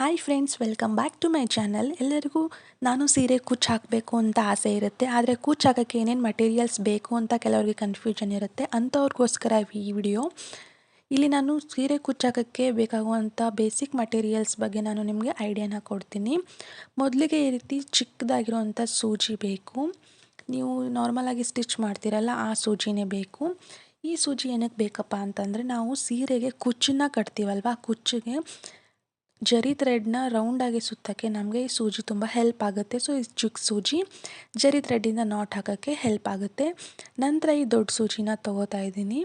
Hi friends welcome back to my channel ಎಲ್ಲರಿಗೂ ನಾನು ಸೀರೆ ಕೂಚ್ ಹಾಕಬೇಕು ಅಂತ ಆಸೆ ಇರುತ್ತೆ. ಆದರೆ ಕೂಚ್ ಹಾಕೋಕ್ಕೆ ಏನೇನು ಮಟೀರಿಯಲ್ಸ್ ಬೇಕು ಅಂತ ಕೆಲವರಿಗೆ ಕನ್ಫ್ಯೂಷನ್ ಇರುತ್ತೆ. ಅಂಥವ್ರಿಗೋಸ್ಕರ ಈ ವಿಡಿಯೋ ಇಲ್ಲಿ ನಾನು ಸೀರೆ ಕೂಚ್ ಹಾಕೋಕ್ಕೆ ಬೇಕಾಗುವಂಥ ಬೇಸಿಕ್ ಮಟೀರಿಯಲ್ಸ್ ಬಗ್ಗೆ ನಾನು ನಿಮಗೆ ಐಡಿಯಾನ ಕೊಡ್ತೀನಿ. ಮೊದಲಿಗೆ ಈ ರೀತಿ ಚಿಕ್ಕದಾಗಿರುವಂಥ ಸೂಜಿ ಬೇಕು. ನೀವು ನಾರ್ಮಲಾಗಿ ಸ್ಟಿಚ್ ಮಾಡ್ತೀರಲ್ಲ ಆ ಸೂಜಿನೇ ಬೇಕು. ಈ ಸೂಜಿ ಏನಕ್ಕೆ ಬೇಕಪ್ಪ ಅಂತಂದರೆ ನಾವು ಸೀರೆಗೆ ಕುಚ್ಚನ್ನ ಕಟ್ತೀವಲ್ವ? ಕುಚ್ಚಿಗೆ ಜರಿ ಥ್ರೆಡ್ನ ರೌಂಡಾಗಿ ಸುತ್ತಕ್ಕೆ ನಮಗೆ ಈ ಸೂಜಿ ತುಂಬ ಹೆಲ್ಪ್ ಆಗುತ್ತೆ. ಸೊ ಈ ಚಿಕ್ಕ ಸೂಜಿ ಜರಿ ಥ್ರೆಡ್ಡಿಂದ ನಾಟ್ ಹಾಕೋಕ್ಕೆ ಹೆಲ್ಪ್ ಆಗುತ್ತೆ. ನಂತರ ಈ ದೊಡ್ಡ ಸೂಜಿನ ತೊಗೋತಾ ಇದ್ದೀನಿ.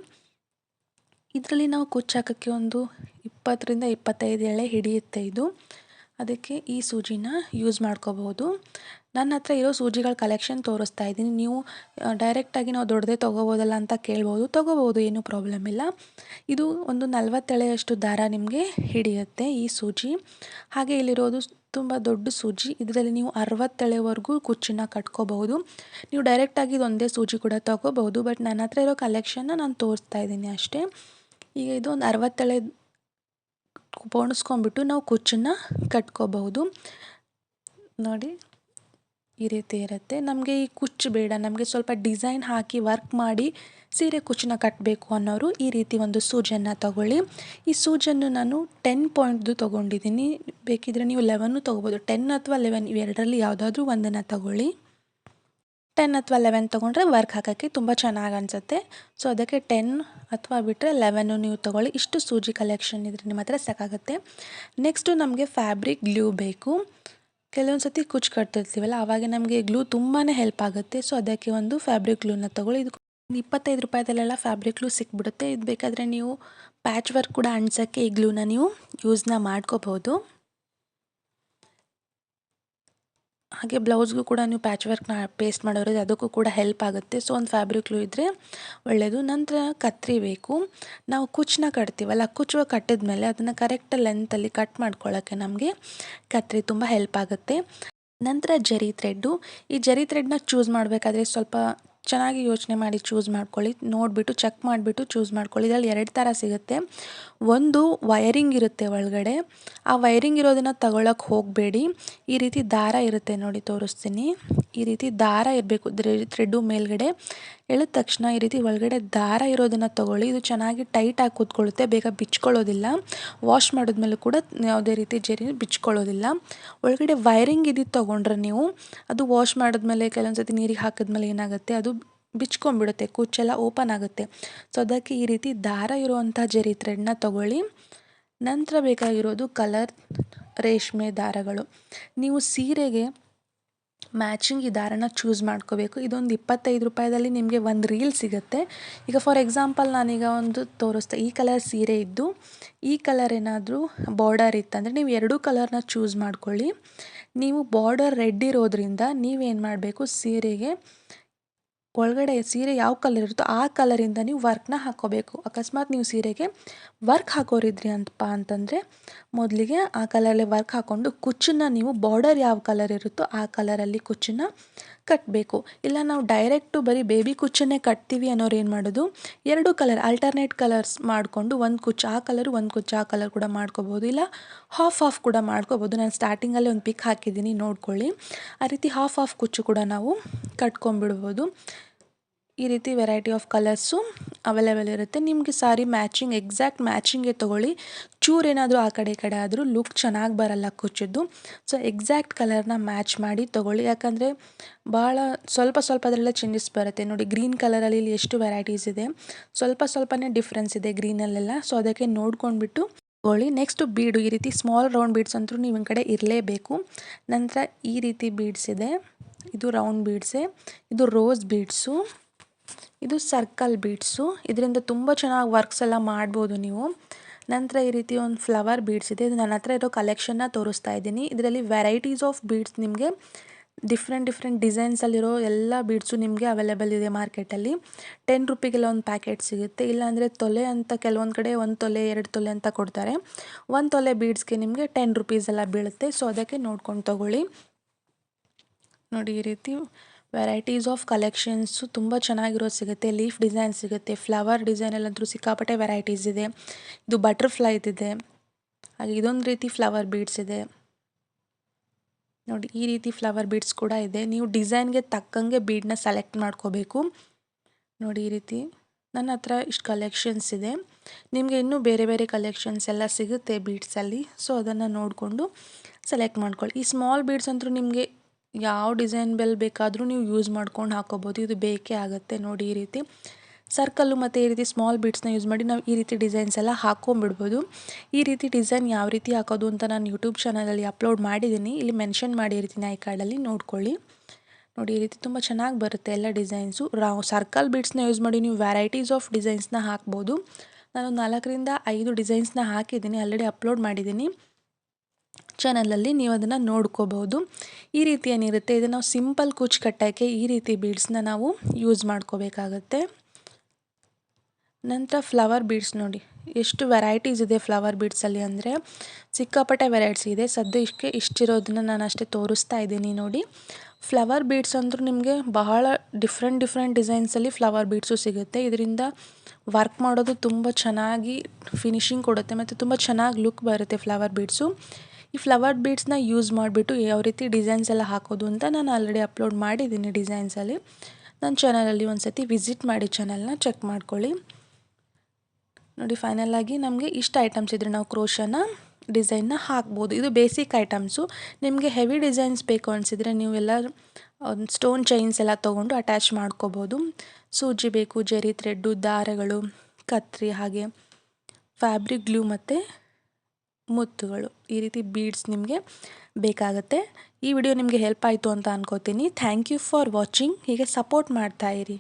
ಇದರಲ್ಲಿ ನಾವು ಕುಚ್ಚು ಹಾಕೋಕ್ಕೆ ಒಂದು ಇಪ್ಪತ್ತರಿಂದ ಇಪ್ಪತ್ತೈದು ಎಳೆ ಹಿಡಿಯುತ್ತೆ ಇದು. ಅದಕ್ಕೆ ಈ ಸೂಜಿನ ಯೂಸ್ ಮಾಡ್ಕೋಬೋದು ನನ್ನ ಹತ್ರ ಇರೋ ಸೂಜಿಗಳ ಕಲೆಕ್ಷನ್ ತೋರಿಸ್ತಾ ಇದ್ದೀನಿ. ನೀವು ಡೈರೆಕ್ಟಾಗಿ ನಾವು ದೊಡ್ಡದೇ ತೊಗೋಬೋದಲ್ಲ ಅಂತ ಕೇಳ್ಬೋದು. ತೊಗೋಬೋದು, ಏನೂ ಪ್ರಾಬ್ಲಮ್ ಇಲ್ಲ. ಇದು ಒಂದು ನಲ್ವತ್ತೆಳೆಯಷ್ಟು ದಾರ ನಿಮಗೆ ಹಿಡಿಯುತ್ತೆ ಈ ಸೂಜಿ. ಹಾಗೆ ಇಲ್ಲಿರೋದು ತುಂಬ ದೊಡ್ಡ ಸೂಜಿ. ಇದರಲ್ಲಿ ನೀವು ಅರವತ್ತೆಳೆವರೆಗೂ ಕುಚ್ಚನ್ನ ಕಟ್ಕೋಬಹುದು. ನೀವು ಡೈರೆಕ್ಟಾಗಿ ಇದೊಂದೇ ಸೂಜಿ ಕೂಡ ತೊಗೋಬಹುದು. ಬಟ್ ನನ್ನ ಹತ್ರ ಇರೋ ಕಲೆಕ್ಷನ್ನ ನಾನು ತೋರಿಸ್ತಾ ಇದ್ದೀನಿ ಅಷ್ಟೇ. ಈಗ ಇದು ಒಂದು ಅರವತ್ತೆಳೆ ಪೋಣಿಸ್ಕೊಂಬಿಟ್ಟು ನಾವು ಕುಚ್ಚನ್ನು ಕಟ್ಕೋಬಹುದು. ನೋಡಿ. ಈ ರೀತಿ ಇರುತ್ತೆ. ನಮಗೆ ಈ ಕುಚ್ಚು ಬೇಡ, ನಮಗೆ ಸ್ವಲ್ಪ ಡಿಸೈನ್ ಹಾಕಿ ವರ್ಕ್ ಮಾಡಿ ಸೀರೆ ಕುಚ್ಚನ್ನ ಕಟ್ಟಬೇಕು ಅನ್ನೋರು ಈ ರೀತಿ ಒಂದು ಸೂಜನ್ನು ತಗೊಳ್ಳಿ. ಈ ಸೂಜನ್ನು ನಾನು ಟೆನ್ ಪಾಯಿಂಟ್ದು ತೊಗೊಂಡಿದ್ದೀನಿ. ಬೇಕಿದ್ರೆ ನೀವು ಲೆವೆನ್ನು ತೊಗೋಬೋದು. ಟೆನ್ ಅಥವಾ ಲೆವೆನ್ ಇವೆರಡರಲ್ಲಿ ಯಾವುದಾದ್ರೂ ಒಂದನ್ನು ತಗೊಳ್ಳಿ. ಟೆನ್ ಅಥವಾ ಲೆವೆನ್ ತೊಗೊಂಡ್ರೆ ವರ್ಕ್ ಹಾಕೋಕ್ಕೆ ತುಂಬ ಚೆನ್ನಾಗಿ ಅನಿಸುತ್ತೆ. ಸೊ ಅದಕ್ಕೆ ಟೆನ್ ಅಥವಾ ಬಿಟ್ಟರೆ ಲೆವೆನ್ನು ನೀವು ತೊಗೊಳ್ಳಿ. ಇಷ್ಟು ಸೂಜಿ ಕಲೆಕ್ಷನ್ ಇದ್ರೆ ನಿಮ್ಮ ಹತ್ರ ಸಾಕಾಗುತ್ತೆ ನೆಕ್ಸ್ಟು ನಮಗೆ ಫ್ಯಾಬ್ರಿಕ್ ಗ್ಲೂ ಬೇಕು. ಕೆಲವೊಂದು ಸತಿ ಕುಚ್ಚು ಕಟ್ತಿರ್ತೀವಲ್ಲ ಆವಾಗ ನಮಗೆ ಗ್ಲೂ ತುಂಬಾ ಹೆಲ್ಪ್ ಆಗುತ್ತೆ. ಸೊ ಅದಕ್ಕೆ ಒಂದು ಫ್ಯಾಬ್ರಿಕ್ ಗ್ಲೂನ ತಗೊಳ್ಳಿ. ಇದು ಇಪ್ಪತ್ತೈದು ರೂಪಾಯಿದಲ್ಲೆಲ್ಲ ಫ್ಯಾಬ್ರಿಕ್ ಗ್ಲೂ ಸಿಕ್ಬಿಡುತ್ತೆ. ಇದು ಬೇಕಾದರೆ ನೀವು ಪ್ಯಾಚ್ ವರ್ಕ್ ಕೂಡ ಅಂಟ್ಸೋಕ್ಕೆ ಈ ಗ್ಲೂನ ನೀವು ಯೂಸ್ನ ಮಾಡ್ಕೋಬೋದು ಹಾಗೆ ಬ್ಲೌಸ್ಗೂ ಕೂಡ ನೀವು ಪ್ಯಾಚ್ ವರ್ಕ್ನ ಪೇಸ್ಟ್ ಮಾಡೋರು ಅದಕ್ಕೂ ಕೂಡ ಹೆಲ್ಪ್ ಆಗುತ್ತೆ. ಸೊ ಒಂದು ಫ್ಯಾಬ್ರಿಕ್ಲು ಇದ್ದರೆ ಒಳ್ಳೆಯದು ನಂತರ ಕತ್ರಿ ಬೇಕು. ನಾವು ಕುಚ್ಚನ್ನ ಕಟ್ತೀವಲ್ಲ, ಕುಚ್ಚುವ ಕಟ್ಟಿದ ಮೇಲೆ ಅದನ್ನು ಕರೆಕ್ಟ್ ಲೆಂತಲ್ಲಿ ಕಟ್ ಮಾಡ್ಕೊಳ್ಳೋಕ್ಕೆ ನಮಗೆ ಕತ್ರಿ ತುಂಬ ಹೆಲ್ಪ್ ಆಗುತ್ತೆ. ನಂತರ ಜರಿ ಥ್ರೆಡ್ಡು ಈ ಜರಿ ಥ್ರೆಡ್ನ ಚೂಸ್ ಮಾಡಬೇಕಾದ್ರೆ ಸ್ವಲ್ಪ ಚೆನ್ನಾಗಿ ಯೋಚನೆ ಮಾಡಿ ಚೂಸ್ ಮಾಡ್ಕೊಳ್ಳಿ. ನೋಡಿಬಿಟ್ಟು ಚೆಕ್ ಮಾಡಿಬಿಟ್ಟು ಚೂಸ್ ಮಾಡ್ಕೊಳ್ಳಿ. ಇದರಲ್ಲಿ ಎರಡು ಥರ ಸಿಗುತ್ತೆ. ಒಂದು ವೈರಿಂಗ್ ಇರುತ್ತೆ ಒಳಗಡೆ. ಆ ವೈರಿಂಗ್ ಇರೋದನ್ನು ತಗೊಳ್ಳೋಕೆ ಹೋಗಬೇಡಿ. ಈ ರೀತಿ ದಾರ ಇರುತ್ತೆ ನೋಡಿ, ತೋರಿಸ್ತೀನಿ. ಈ ರೀತಿ ದಾರ ಇರಬೇಕು. ಥ್ರೆಡ್ಡು ಮೇಲ್ಗಡೆ. ಎಳೆದ ತಕ್ಷಣ ಈ ರೀತಿ ಒಳಗಡೆ ದಾರ ಇರೋದನ್ನು ತೊಗೊಳ್ಳಿ. ಇದು ಚೆನ್ನಾಗಿ ಟೈಟಾಗಿ ಕೂತ್ಕೊಳ್ಳುತ್ತೆ. ಬೇಗ ಬಿಚ್ಕೊಳ್ಳೋದಿಲ್ಲ. ವಾಶ್ ಮಾಡಿದ್ಮೇಲೆ ಕೂಡ ಯಾವುದೇ ರೀತಿ ಜರಿ ಬಿಚ್ಕೊಳ್ಳೋದಿಲ್ಲ. ಒಳಗಡೆ ವೈರಿಂಗ್ ಇದ್ದು ತೊಗೊಂಡ್ರೆ ನೀವು, ಅದು ವಾಶ್ ಮಾಡಿದ್ಮೇಲೆ ಕೆಲವೊಂದು ಸತಿ ನೀರಿಗೆ ಹಾಕಿದ್ಮೇಲೆ ಏನಾಗುತ್ತೆ? ಅದು ಬಿಚ್ಕೊಂಡ್ಬಿಡುತ್ತೆ ಕುಚ್ಚೆಲ್ಲ ಓಪನ್ ಆಗುತ್ತೆ. ಸೊ ಅದಕ್ಕೆ ಈ ರೀತಿ ದಾರ ಇರುವಂಥ ಜರಿ ಥ್ರೆಡ್ನ ತೊಗೊಳ್ಳಿ. ನಂತರ ಬೇಕಾಗಿರೋದು ಕಲರ್ ರೇಷ್ಮೆ ದಾರಗಳು. ನೀವು ಸೀರೆಗೆ ಮ್ಯಾಚಿಂಗ್ ಈ ದಾರನ ಚೂಸ್ ಮಾಡ್ಕೋಬೇಕು. ಇದೊಂದು ಇಪ್ಪತ್ತೈದು ರೂಪಾಯಿದಲ್ಲಿ ನಿಮಗೆ ಒಂದು ರೀಲ್ ಸಿಗುತ್ತೆ. ಈಗ ಫಾರ್ ಎಕ್ಸಾಂಪಲ್ ನಾನೀಗ ಒಂದು ತೋರಿಸ್ತೆ, ಈ ಕಲರ್ ಸೀರೆ ಇದ್ದು, ಈ ಕಲರ್ ಏನಾದರೂ ಬಾರ್ಡರ್ ಇತ್ತಂದರೆ ನೀವು ಎರಡೂ ಕಲರ್ನ ಚೂಸ್ ಮಾಡ್ಕೊಳ್ಳಿ. ನೀವು ಬಾರ್ಡರ್ ರೆಡ್ ಇರೋದ್ರಿಂದ ನೀವೇನು ಮಾಡಬೇಕು, ಸೀರೆಗೆ ಒಳಗಡೆ ಸೀರೆ ಯಾವ ಕಲರ್ ಇರುತ್ತೋ ಆ ಕಲರಿಂದ ನೀವು ವರ್ಕ್ನ ಹಾಕೋಬೇಕು. ಅಕಸ್ಮಾತ್ ನೀವು ಸೀರೆಗೆ ವರ್ಕ್ ಹಾಕೋರಿದ್ರಿ ಅಂತಪ್ಪ ಅಂತಂದರೆ ಮೊದಲಿಗೆ ಆ ಕಲರಲ್ಲಿ ವರ್ಕ್ ಹಾಕ್ಕೊಂಡು ಕುಚ್ಚನ್ನ ನೀವು ಬಾರ್ಡರ್ ಯಾವ ಕಲರ್ ಇರುತ್ತೋ ಆ ಕಲರಲ್ಲಿ ಕುಚ್ಚನ್ನ ಕಟ್ಟಬೇಕು ಇಲ್ಲ ನಾವು ಡೈರೆಕ್ಟು ಬರೀ ಬೇಬಿ ಕುಚ್ಚನ್ನೇ ಕಟ್ತೀವಿ ಅನ್ನೋರು ಏನು ಮಾಡೋದು? ಎರಡು ಕಲರ್ ಆಲ್ಟರ್ನೇಟ್ ಕಲರ್ಸ್ ಮಾಡಿಕೊಂಡು ಒಂದು ಕುಚ್ಚು ಆ ಕಲರು ಒಂದು ಕುಚ್ಚು ಆ ಕಲರ್ ಕೂಡ ಮಾಡ್ಕೋಬೋದು ಇಲ್ಲ ಹಾಫ್ ಹಾಫ್ ಕೂಡ ಮಾಡ್ಕೋಬೋದು ನಾನು ಸ್ಟಾರ್ಟಿಂಗಲ್ಲೇ ಒಂದು ಪಿಕ್ ಹಾಕಿದ್ದೀನಿ, ನೋಡ್ಕೊಳ್ಳಿ. ಆ ರೀತಿ ಹಾಫ್ ಹಾಫ್ ಕುಚ್ಚು ಕೂಡ ನಾವು ಕಟ್ಕೊಂಡ್ಬಿಡ್ಬೋದು. ಈ ರೀತಿ ವೆರೈಟಿ ಆಫ್ ಕಲರ್ಸು ಅವೈಲೇಬಲ್ ಇರುತ್ತೆ. ನಿಮಗೆ ಸಾರಿ ಮ್ಯಾಚಿಂಗ್ ಎಕ್ಸಾಕ್ಟ್ ಮ್ಯಾಚಿಂಗೆ ತೊಗೊಳ್ಳಿ. ಚೂರು ಏನಾದರೂ ಆ ಕಡೆ ಈ ಕಡೆ ಆದರೂ ಲುಕ್ ಚೆನ್ನಾಗಿ ಬರಲ್ಲ ಕುಚ್ಚಿದ್ದು ಸೊ ಎಕ್ಸಾಕ್ಟ್ ಕಲರ್ನ ಮ್ಯಾಚ್ ಮಾಡಿ ತೊಗೊಳ್ಳಿ. ಯಾಕಂದರೆ ಭಾಳ ಸ್ವಲ್ಪ ಸ್ವಲ್ಪ ಅದರಲ್ಲ ಚೇಂಜಸ್ ಬರುತ್ತೆ. ನೋಡಿ ಗ್ರೀನ್ ಕಲರಲ್ಲಿ ಇಲ್ಲಿ ಎಷ್ಟು ವೆರೈಟೀಸ್ ಇದೆ. ಸ್ವಲ್ಪ ಸ್ವಲ್ಪನೇ ಡಿಫ್ರೆನ್ಸ್ ಇದೆ ಗ್ರೀನಲ್ಲೆಲ್ಲ ಸೊ ಅದಕ್ಕೆ ನೋಡ್ಕೊಂಡ್ಬಿಟ್ಟು ತೊಗೊಳ್ಳಿ. ನೆಕ್ಸ್ಟು ಬೀಡು ಈ ರೀತಿ ಸ್ಮಾಲ್ ರೌಂಡ್ ಬೀಡ್ಸ್ ಅಂತೂ ನಿಮ್ಮ ಕಡೆ ಇರಲೇಬೇಕು. ನಂತರ ಈ ರೀತಿ ಬೀಡ್ಸ್ ಇದೆ. ಇದು ರೌಂಡ್ ಬೀಡ್ಸೆ ಇದು ರೋಸ್ ಬೀಡ್ಸು ಇದು ಸರ್ಕಲ್ ಬೀಡ್ಸು. ಇದರಿಂದ ತುಂಬ ಚೆನ್ನಾಗಿ ವರ್ಕ್ಸ್ ಎಲ್ಲ ಮಾಡ್ಬೋದು ನೀವು. ನಂತರ ಈ ರೀತಿ ಒಂದು ಫ್ಲವರ್ ಬೀಡ್ಸ್ ಇದೆ. ಇದು ನನ್ನ ಹತ್ರ ಇರೋ ಕಲೆಕ್ಷನ್ನ ತೋರಿಸ್ತಾ ಇದ್ದೀನಿ. ಇದರಲ್ಲಿ ವೆರೈಟೀಸ್ ಆಫ್ ಬೀಡ್ಸ್ ನಿಮಗೆ ಡಿಫ್ರೆಂಟ್ ಡಿಫ್ರೆಂಟ್ ಡಿಸೈನ್ಸಲ್ಲಿರೋ ಎಲ್ಲ ಬೀಡ್ಸು ನಿಮಗೆ ಅವೈಲೇಬಲ್ ಇದೆ ಮಾರ್ಕೆಟಲ್ಲಿ ಟೆನ್ ರುಪಿಗೆಲ್ಲ ಒಂದು ಪ್ಯಾಕೆಟ್ ಸಿಗುತ್ತೆ. ಇಲ್ಲಾಂದರೆ ತೊಲೆ ಅಂತ ಕೆಲವೊಂದು ಕಡೆ ಒಂದು ತೊಲೆ, ಎರಡು ತೊಲೆ ಅಂತ ಕೊಡ್ತಾರೆ. ಒಂದು ತೊಲೆ ಬೀಡ್ಸ್ಗೆ ನಿಮಗೆ ಟೆನ್ ರುಪೀಸ್ ಎಲ್ಲ ಬೀಳುತ್ತೆ. ಸೊ ಅದಕ್ಕೆ ನೋಡ್ಕೊಂಡು ತೊಗೊಳ್ಳಿ. ನೋಡಿ ಈ ರೀತಿ ವೆರೈಟೀಸ್ ಆಫ್ ಕಲೆಕ್ಷನ್ಸು ತುಂಬ ಚೆನ್ನಾಗಿರೋದು ಸಿಗುತ್ತೆ. ಲೀಫ್ ಡಿಸೈನ್ ಸಿಗುತ್ತೆ. ಫ್ಲವರ್ ಡಿಸೈನಲ್ಲಂತೂ ಸಿಕ್ಕಾಪಟ್ಟೆ ವೆರೈಟೀಸ್ ಇದೆ. ಇದು ಬಟರ್ಫ್ಲೈದಿದೆ ಹಾಗೆ ಇದೊಂದು ರೀತಿ ಫ್ಲವರ್ ಬೀಡ್ಸ್ ಇದೆ. ನೋಡಿ, ಈ ರೀತಿ ಫ್ಲವರ್ ಬೀಡ್ಸ್ ಕೂಡ ಇದೆ. ನೀವು ಡಿಸೈನ್ಗೆ ತಕ್ಕಂಗೆ ಬೀಡನ್ನ ಸೆಲೆಕ್ಟ್ ಮಾಡ್ಕೋಬೇಕು. ನೋಡಿ, ಈ ರೀತಿ. ನನ್ನ ಹತ್ರ ಇಷ್ಟು ಕಲೆಕ್ಷನ್ಸ್ ಇದೆ. ನಿಮಗೆ ಇನ್ನೂ ಬೇರೆ ಬೇರೆ ಕಲೆಕ್ಷನ್ಸ್ ಎಲ್ಲ ಸಿಗುತ್ತೆ ಬೀಡ್ಸಲ್ಲಿ. ಸೊ, ಅದನ್ನು ನೋಡಿಕೊಂಡು ಸೆಲೆಕ್ಟ್ ಮಾಡ್ಕೊಳ್ಳಿ. ಈ ಸ್ಮಾಲ್ ಬೀಡ್ಸ್ ಅಂತೂ ನಿಮಗೆ ಯಾವ ಡಿಸೈನ್ ಬೆಲ್ ಬೇಕಾದರೂ ನೀವು ಯೂಸ್ ಮಾಡ್ಕೊಂಡು ಹಾಕೋಬೋದು. ಇದು ಬೇಕೇ ಆಗುತ್ತೆ ನೋಡಿ ಈ ರೀತಿ. ಸರ್ಕಲ್ಲು ಮತ್ತು ಈ ರೀತಿ ಸ್ಮಾಲ್ ಬೀಡ್ಸ್ನ ಯೂಸ್ ಮಾಡಿ ನಾವು ಈ ರೀತಿ ಡಿಸೈನ್ಸ್ ಎಲ್ಲ ಹಾಕೊಂಬಿಡ್ಬೋದು ಈ ರೀತಿ ಡಿಸೈನ್ ಯಾವ ರೀತಿ ಹಾಕೋದು ಅಂತ ನಾನು ಯೂಟ್ಯೂಬ್ ಚಾನಲಲ್ಲಿ ಅಪ್ಲೋಡ್ ಮಾಡಿದ್ದೀನಿ. ಇಲ್ಲಿ ಮೆನ್ಷನ್ ಮಾಡಿರ್ತೀನಿ ಐ ಕಾರ್ಡಲ್ಲಿ ನೋಡ್ಕೊಳ್ಳಿ. ನೋಡಿ ಈ ರೀತಿ ತುಂಬ ಚೆನ್ನಾಗಿ ಬರುತ್ತೆ ಎಲ್ಲ ಡಿಸೈನ್ಸು ರಾವ್ ಸರ್ಕಲ್ ಬೀಡ್ಸ್ನ ಯೂಸ್ ಮಾಡಿ ನೀವು ವೆರೈಟೀಸ್ ಆಫ್ ಡಿಸೈನ್ಸ್ನ ಹಾಕ್ಬೋದು. ನಾನು ನಾಲ್ಕರಿಂದ ಐದು ಡಿಸೈನ್ಸ್ನ ಹಾಕಿದ್ದೀನಿ. ಆಲ್ರೆಡಿ ಅಪ್ಲೋಡ್ ಮಾಡಿದ್ದೀನಿ. ಚಾನಲಲ್ಲಿ ನೀವು ಅದನ್ನು ನೋಡ್ಕೋಬೋದು ಈ ರೀತಿ ಏನಿರುತ್ತೆ? ಇದನ್ನು ನಾವು ಸಿಂಪಲ್ ಕುಚ್ ಕಟ್ಟೋಕ್ಕೆ ಈ ರೀತಿ ಬೀಡ್ಸ್ನ ನಾವು ಯೂಸ್ ಮಾಡ್ಕೋಬೇಕಾಗತ್ತೆ. ನಂತರ ಫ್ಲವರ್ ಬೀಡ್ಸ್ ನೋಡಿ. ಎಷ್ಟು ವೆರೈಟೀಸ್ ಇದೆ ಫ್ಲವರ್ ಬೀಡ್ಸಲ್ಲಿ ಅಂದರೆ? ಸಿಕ್ಕಾಪಟ್ಟೆ ವೆರೈಟೀಸ್ ಇದೆ. ಸದ್ಯಕ್ಕೆ ಇಷ್ಟಿರೋದನ್ನ ನಾನು ಅಷ್ಟೇ ತೋರಿಸ್ತಾ ಇದ್ದೀನಿ ನೋಡಿ. ಫ್ಲವರ್ ಬೀಡ್ಸ್ ಅಂದರೂ ನಿಮಗೆ ಬಹಳ ಡಿಫ್ರೆಂಟ್ ಡಿಫ್ರೆಂಟ್ ಡಿಸೈನ್ಸಲ್ಲಿ ಫ್ಲವರ್ ಬೀಡ್ಸು ಸಿಗುತ್ತೆ. ಇದರಿಂದ ವರ್ಕ್ ಮಾಡೋದು ತುಂಬ ಚೆನ್ನಾಗಿ ಫಿನಿಶಿಂಗ್ ಕೊಡುತ್ತೆ ಮತ್ತು ತುಂಬ ಚೆನ್ನಾಗಿ ಲುಕ್ ಬರುತ್ತೆ ಫ್ಲವರ್ ಬೀಡ್ಸು ಈ ಫ್ಲವರ್ ಬೀಡ್ಸ್ನ ಯೂಸ್ ಮಾಡಿಬಿಟ್ಟು ಯಾವ ರೀತಿ ಡಿಸೈನ್ಸ್ ಎಲ್ಲ ಹಾಕೋದು ಅಂತ ನಾನು ಆಲ್ರೆಡಿ ಅಪ್ಲೋಡ್ ಮಾಡಿದ್ದೀನಿ ಡಿಸೈನ್ಸಲ್ಲಿ. ನನ್ನ ಚಾನಲಲ್ಲಿ ಒಂದು ಸತಿ ವಿಸಿಟ್ ಮಾಡಿ ಚಾನಲ್ನ ಚೆಕ್ ಮಾಡ್ಕೊಳ್ಳಿ. ನೋಡಿ ಫೈನಲ್ ಆಗಿ ನಮಗೆ ಇಷ್ಟು ಐಟಮ್ಸ್ ಇದ್ದರೆ ನಾವು ಕ್ರೋಶನ ಡಿಸೈನ್ನ ಹಾಕ್ಬೋದು. ಇದು ಬೇಸಿಕ್ ಐಟಮ್ಸು. ನಿಮಗೆ ಹೆವಿ ಡಿಸೈನ್ಸ್ ಬೇಕು ಅನಿಸಿದರೆ ನೀವೆಲ್ಲ ಸ್ಟೋನ್ ಚೈನ್ಸ್ ಎಲ್ಲ ತೊಗೊಂಡು ಅಟ್ಯಾಚ್ ಮಾಡ್ಕೋಬೋದು. ಸೂಜಿ ಬೇಕು, ಜರಿ ಥ್ರೆಡ್ಡು ದಾರಗಳು ಕತ್ರಿ, ಹಾಗೆ ಫ್ಯಾಬ್ರಿಕ್ ಗ್ಲೂ ಮತ್ತು ಮುತ್ತುಗಳು, ಈ ರೀತಿ ಬೀಡ್ಸ್ ನಿಮಗೆ ಬೇಕಾಗುತ್ತೆ. ಈ ವಿಡಿಯೋ ನಿಮಗೆ ಹೆಲ್ಪ್ ಆಯಿತು ಅಂತ ಅನ್ಕೋತೀನಿ. ಥ್ಯಾಂಕ್ ಯು ಫಾರ್ ವಾಚಿಂಗ್ ಹೀಗೆ ಸಪೋರ್ಟ್ ಮಾಡ್ತಾಯಿರಿ